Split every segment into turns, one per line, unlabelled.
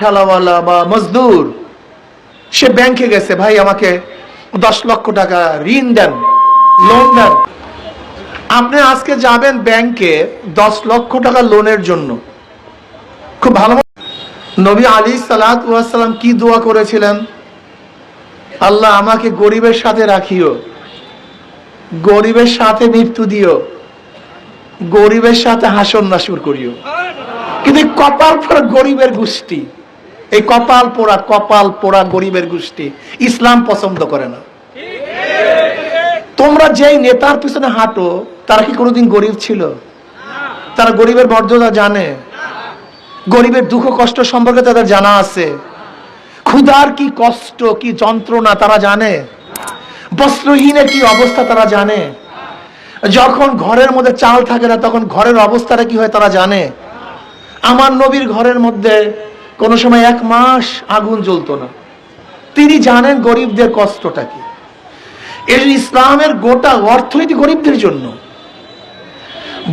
ঠেলাওয়ালা বা মজদুর, সে ব্যাংকে গেছে, ভাই, আমাকে দশ লক্ষ টাকা ঋণ দেন লোন দেন। আপনি আজকে যাবেন ব্যাংকে দশ লক্ষ টাকা লোনের জন্য। খুব ভালো নবী আলী সালাম কি দোয়া করেছিলেন? আল্লাহ, আমাকে গরিবের সাথে রাখিও, গরিবের সাথে মৃত্যু দিও, গরিবের সাথে হাসন নাসুর করিও। কিন্তু কপাল পোড়া গরিবের গোষ্ঠী, এই কপাল পোড়া কপাল পোড়া গরিবের গোষ্ঠী ইসলাম পছন্দ করে না। তোমরা যেই নেতার পিছনে হাঁটো, তারা কি কোনোদিন গরিব ছিল? তারা গরিবের মর্যাদা জানে? গরিবের দুঃখ কষ্ট সম্পর্কে তাদের জানা আছে? ক্ষুধার কি কষ্ট, কি যন্ত্রণা তারা জানে? বস্ত্রহীনের কি অবস্থা তারা জানে? যখন ঘরের মধ্যে চাল থাকে না, তখন ঘরের অবস্থাটা কি হয় তারা জানে? আমার নবীর ঘরের মধ্যে কোনো সময় এক মাস আগুন জ্বলতো না। তিনি জানেন গরিবদের কষ্টটা কি। ইসলামের গোটা অর্থনীতি গরিবদের জন্য।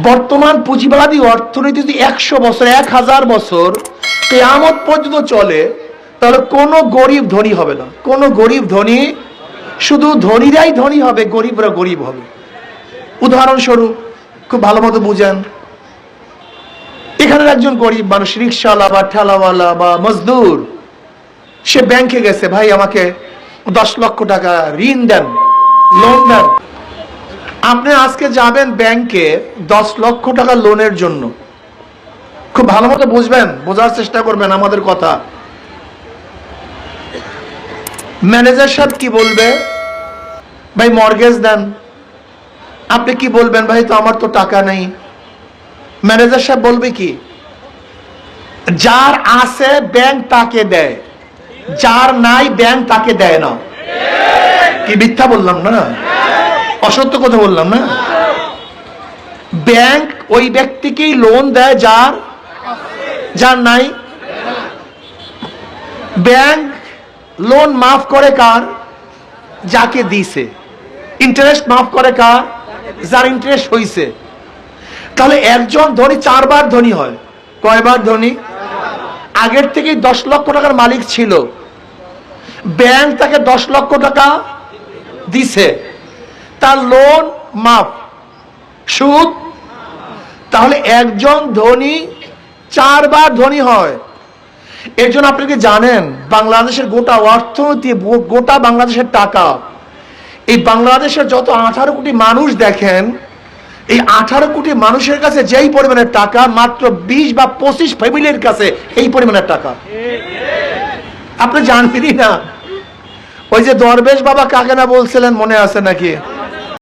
বর্তমান পুঁজিবাদী অর্থনীতি যদি একশো বছর, এক হাজার বছর কেয়ামত পর্যন্ত চলে, তাহলে কোনো গরিব ধনী হবে না। কোনো গরিব ধনী, শুধু ধনীরাই ধনী হবে, গরিবরা গরিব হবে। উদাহরণস্বরূপ, খুব ভালো মতো বুঝেন এখানের একজন গরিব মানুষ রিক্সাওয়ালা বা ঠেলাওয়ালা বা মজদুর, সে ব্যাংকে গেছে, ভাই, আমাকে দশ লক্ষ টাকা ঋণ দেন লোন দেন। আপনি আজকে যাবেন ব্যাংকে দশ লক্ষ টাকা লোনের জন্য। খুব ভালো মতো বুঝবেন, বোঝার চেষ্টা করবেন আমাদের কথা। ম্যানেজার সাহেব কি বলবে? ভাই মর্গেজ দেন। আপনি কি বলবেন, ভাই, তো আমার তো টাকা নেই। ম্যানেজার সাহেব বলবে কি? যার আছে ব্যাংক তাকে দেয়, যার নাই ব্যাংক তাকে দেয় না। কি মিথ্যা বললাম না অসত্য কথা বললাম না? ব্যাংক ওই ব্যক্তিকেই লোন দেয় যার যার নাই। ব্যাংক লোন মাফ করে কার? যাকে দিছে। ইন্টারেস্ট মাফ করে কার? যার ইন্টারেস্ট হইছে। তাহলে একজন ধনী চারবার ধনী হয়। কয়বার ধনী? আগের থেকে দশ লক্ষ টাকার মালিক ছিল। ব্যাংক তাকে দশ লক্ষ টাকা দিছে। তার লোন মাফ। সুদ? তাহলে একজন ধনী চারবার ধনী হয়। এর জন্য আপনি কি জানেন, বাংলাদেশের গোটা অর্থনীতি গোটা বাংলাদেশের টাকা। এই বাংলাদেশের যত আঠারো কোটি মানুষ দেখেন এই আঠারো কোটি মানুষের কাছে যেই পরিমাণের টাকা, মাত্র বিশ বা পঁচিশ ফ্যামিলির কাছে এই পরিমাণের টাকা। আপনি জানবেনই না। ওই যে দরবেশ বাবা কাকে না বলছিলেন মনে আছে নাকি?